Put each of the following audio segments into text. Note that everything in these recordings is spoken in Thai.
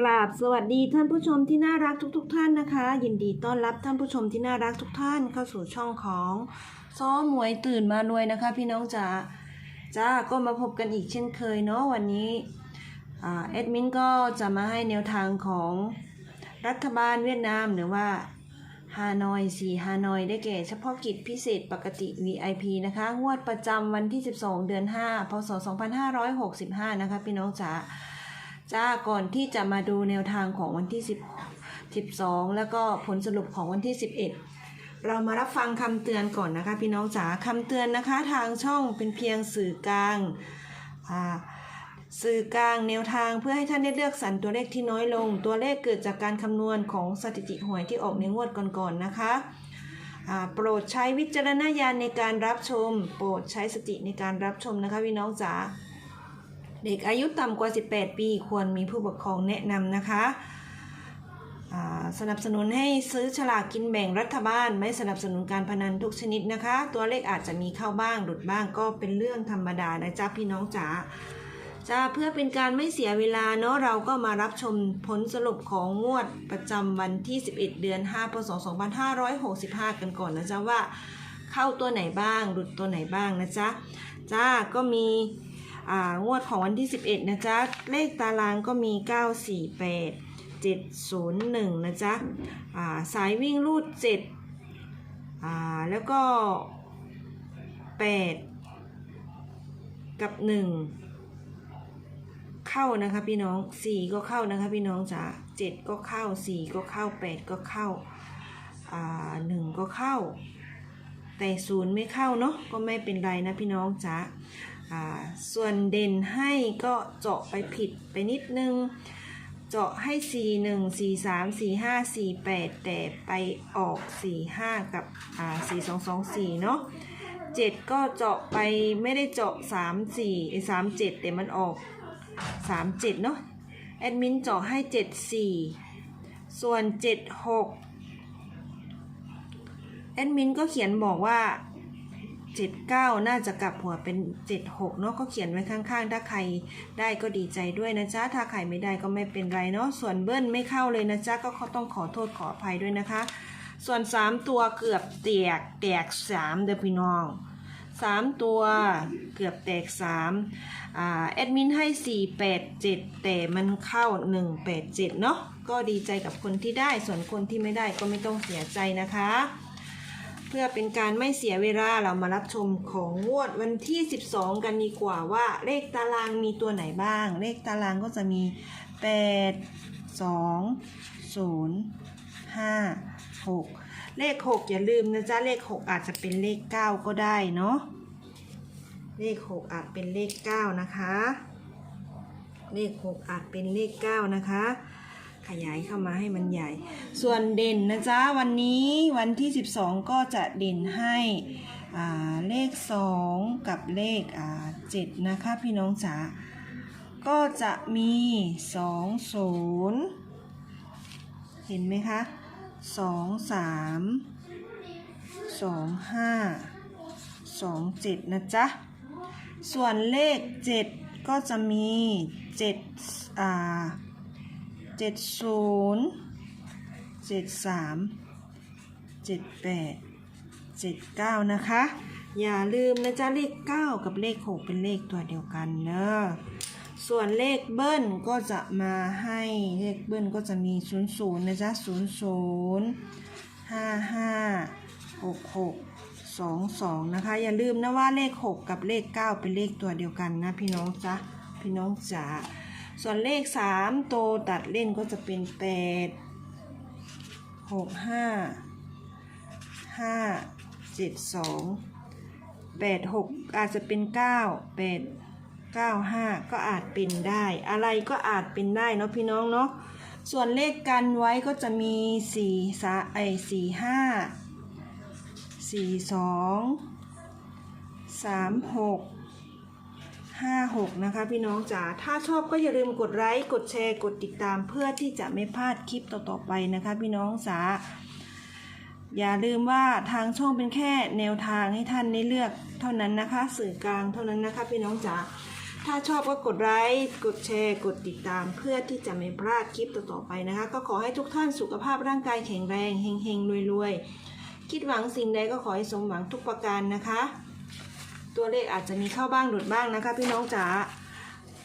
กราบสวัสดีท่านผู้ชมที่น่ารักทุกๆท่านนะคะ ยินดีต้อนรับท่านผู้ชมที่น่ารักทุกท่านเข้าสู่ช่องของซ้อหมวยตื่นมารวยนะคะ พี่น้องจ๋าจ้าก็มาพบกันอีกเช่นเคยเนาะวันนี้อ่าแอดมินก็จะมาให้แนวทางของรัฐบาลเวียดนามหรือว่าฮานอยสีฮานอยได้แก่เฉพาะกิจพิเศษปกติ VIP นะคะ งวดประจำวันที่ 12 เดือน 5 พศ 2565 นะคะ พี่น้องจ๋า จ้าก่อนที่จะมาดูแนวทางของวันที่10 12 แล้วก็ผลสรุปของวันที่ 11 เรามารับฟังคำเตือนก่อนนะคะ พี่น้องจ๋าคำเตือนนะคะทางช่องเป็นเพียงสื่อกลางอ่าสื่อกลางแนวทางเพื่อให้ท่านได้เลือกสรรตัวเลขที่น้อยลง ตัวเลขเกิดจากการคำนวณของสถิติหวยที่ออกในงวดก่อนๆนะคะโปรดใช้วิจารณญาณในการรับชม โปรดใช้สติในการรับชมนะคะพี่น้องจ๋า เด็กอายุต่ำกว่า 18 ปี ควรมีผู้ปกครองแนะนำนะคะ สนับสนุนให้ซื้อฉลากกินแบ่งรัฐบาล ไม่สนับสนุนการพนันทุกชนิดนะคะ ตัวเลขอาจจะมีเข้าบ้างหลุดบ้างก็เป็นเรื่องธรรมดานะจ๊ะพี่น้องจ๋าจ้าเพื่อเป็นการไม่เสียเวลาเนาะเราก็มารับชมผลสรุปของงวดประจำวันที่ 11 เดือน5พศ2565 กันก่อนนะจ๊ะว่าเข้าตัวไหนบ้างหลุดตัวไหนบ้างนะจ๊ะจ้าก็มี งวดของวันที่ 11 นะจ๊ะ เลขตารางก็มี 948 701 นะจ๊ะาสายวิ่งรูด 7 แล้วก็ 8 กับ 1 เข้านะคะพี่น้อง 4 ก็เข้านะคะพี่น้องจ๋า7 ก็เข้า 4 ก็เข้า 8 ก็เข้าอ่า1ก็เข้า แต่ศูนย์ไม่เข้าเนาะก็ไม่เป็นไรนะพี่น้องจ๋าอ่า ส่วนเด่นให้ก็เจาะไปผิดไปนิดนึง เจาะให้ 4 1 4 3 4 5 4 8 แต่ไปออก 4 5 กับอ่า4 2 2 4 เนาะ7 ก็เจาะไปไม่ได้เจาะ 3 4 3 7 แต่มันออก 3 7 เนาะแอดมินเจาะให้ 7 4 ส่วน 7 6 แอดมินก็เขียนบอกว่า 79 น่าจะกลับหัวเป็น 76 เนาะก็เขียนไว้ข้างๆ ถ้าใครได้ก็ดีใจด้วยนะจ๊ะ ถ้าใครไม่ได้ก็ไม่เป็นไรเนาะ ส่วนเบิ้ลไม่เข้าเลยนะจ๊ะ ก็ต้องขอโทษขออภัยด้วยนะคะ ส่วน 3 ตัวเกือบแตกแตก 3 เด้อพี่น้อง 3 ตัวเกือบแตก 3อ่าแอดมินให้ 487 แต่มันเข้า 187 เนาะ ก็ดีใจกับคนที่ได้ ส่วนคนที่ไม่ได้ก็ไม่ต้องเสียใจนะคะ เพื่อเป็นการไม่เสียเวลาเรามารับชมของงวดวันที่ 12 กันดีกว่าว่าเลขตารางมีตัวไหนบ้าง เลขตารางก็จะมี 8 2 0 5 6 เลข 6 อย่าลืมนะจ๊ะ เลข 6 อาจจะเป็นเลข 9 ก็ได้เนาะเลข 6 อาจเป็นเลข 9 นะคะ เลข 6 อาจเป็นเลข 9 นะคะ ขยายเข้ามาให้มันใหญ่ ส่วนเด่นนะจ๊ะ วันนี้วันที่ 12 ก็จะเด่นให้เลข 2 กับเลขอ่า7นะคะพี่น้องจ๋าก็จะมี 2 0 เห็นไหมคะ 2 3 2 5 2 7 นะจ๊ะ ส่วนเลข 7 ก็จะมี7อ่า เจ็ดศูนย์เจ็ดสามเจ็ดแปดเจ็ดเก้านะคะ อย่าลืมนะจ๊ะเลขเก้ากับเลขหกเป็นเลขตัวเดียวกันเนอะส่วนเลขเบิ้ลก็จะมาให้เลขเบิ้ลก็จะมีศูนย์ศูนย์นะจ๊ะศูนย์ศูนย์ห้าห้าหกหกสองสองนะคะ อย่าลืมนะว่าเลขหกกับเลขเก้าเป็นเลขตัวเดียวกันนะพี่น้องจ๊ะพี่น้องจ๋า ส่วนเลขสามโตวตัดเล่นก็จะเป็นแปดหกห้าห้าเจ็ดสองแปดหกอาจจะเป็นเก้าแปดเก้าห้าก็อาจเป็นได้ อะไรก็อาจเป็นได้เนาะพี่น้องเนาะส่วนเลขกันไว้ก็จะมีสี่สาไอสี่ห้าสี่สองสามหก ห้าหกนะคะพี่น้องจ๋า ถ้าชอบก็อย่าลืมกดไลค์ กดแชร์ กดติดตามเพื่อที่จะไม่พลาดคลิปต่อๆไปนะคะพี่น้องจ๋า อย่าลืมว่าทางช่องเป็นแค่แนวทางให้ท่านได้เลือกเท่านั้นนะคะ สื่อกลางเท่านั้นนะคะพี่น้องจ๋า ถ้าชอบก็กดไลค์ กดแชร์ กดติดตาม เพื่อที่จะไม่พลาดคลิปต่อๆไปนะคะ ก็ขอให้ทุกท่านสุขภาพร่างกายแข็งแรง เฮงๆรวยๆ คิดหวังสิ่งใดก็ขอให้สมหวังทุกประการนะคะ ตัวเลขอาจจะมีเข้าบ้างหลุดบ้างนะคะ พี่น้องจ๋า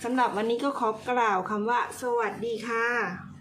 สำหรับวันนี้ก็ขอกล่าวคำว่า สวัสดีค่ะ